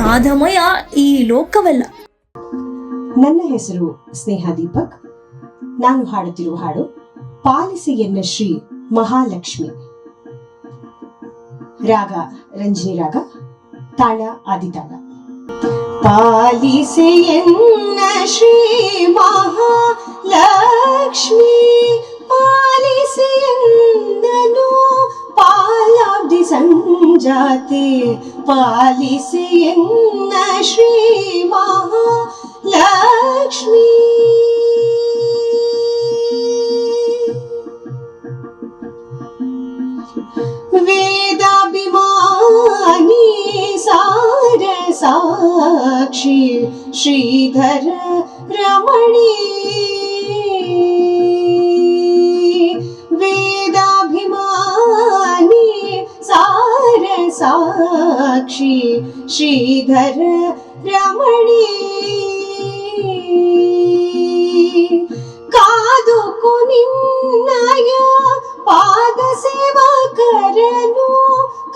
ನಾದಮಯ ಈ ಲೋಕವಲ್ಲ. ನನ್ನ ಹೆಸರು ಸ್ನೇಹ ದೀಪಕ್. ನಾನು ಹಾಡುತ್ತಿರುವ ಹಾಡು ಪಾಲಿಸಿ ಎನ್ನ ಶ್ರೀ ಮಹಾಲಕ್ಷ್ಮಿ. ರಾಗ ರಂಜಿನಿ ರಾಗ, ತಾಳ ಆದಿತಾಳ ಪಾಲಿಸಿ ಎನ್ನ ಶ್ರೀ ಮಹಾಲಕ್ಷ್ಮಿ. जाति। पालिसयन्न श्रीमा लक्ष्मी। वेदाभिमानी सार साक्षी श्रीधर रमणी సాక్షి శ్రీధర రమణి కాదుకు నిన్నయ పాద సేవ కరను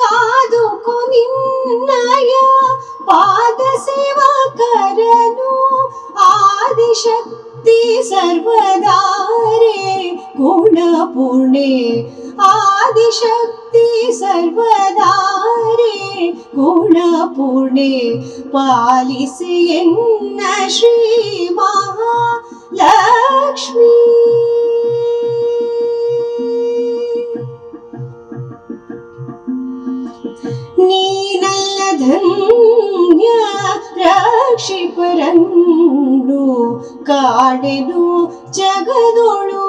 కాదుకు నిన్నయ పాద సేవ కరను ఆదిశక్తి సర్వదారే गुणपूर्णे आदिशक्ति सर्वदारे गुणपूर्णे पालिसेन्न श्रीमा लक्ष्मी नीनल्लधन्य धन्य ಕಾಡೆನು ಜಗದೊಳು.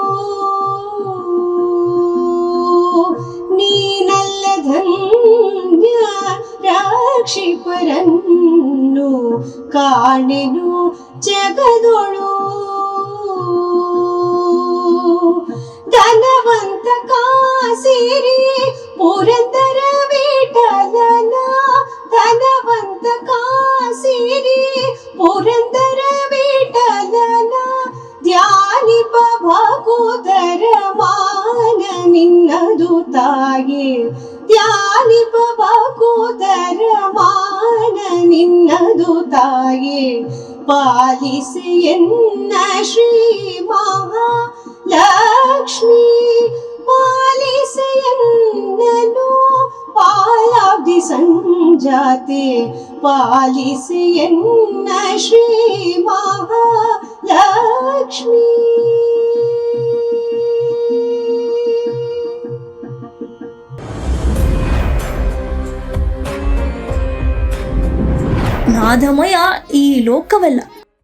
ನೀನಲ್ಲ ಧನ್ಯ ರಾಕ್ಷಿಪರನ್ನು ಕಾಣೆನು ಜಗದೊಳು. ಧನವಂತ ಕಾಸಿರಿ ಪುರಂದರ ವಿಠಲನ. ಧನವಂತ ಕಾಸಿರಿ ಪುರಂದರ ಧ್ಯಾನಿಪ ಭಗೋದರ ಮಾನ ನಿನ್ನದು ತಾಯೇ ಧ್ಯಾನಿಪ ಭಗೋದರ ಮಾನ ನಿನ್ನದು ತಾಯೇ ಪಾಲಿಸಿ ಎನ್ನ ಶ್ರೀ ಮಹಾಲಕ್ಷ್ಮಿ ಪಾಲಿಸಿ ಎನ್ನನು ಪಾಲಾಬ್ಧಿ ಸಂಜಾತೆ ಪಾಲಿಸಿ ಎನ್ನ ಶ್ರೀ ಮಹಾಲಕ್ಷ್ಮಿ ನಾದಮಯ ಈ ಲೋಕವೆಲ್ಲ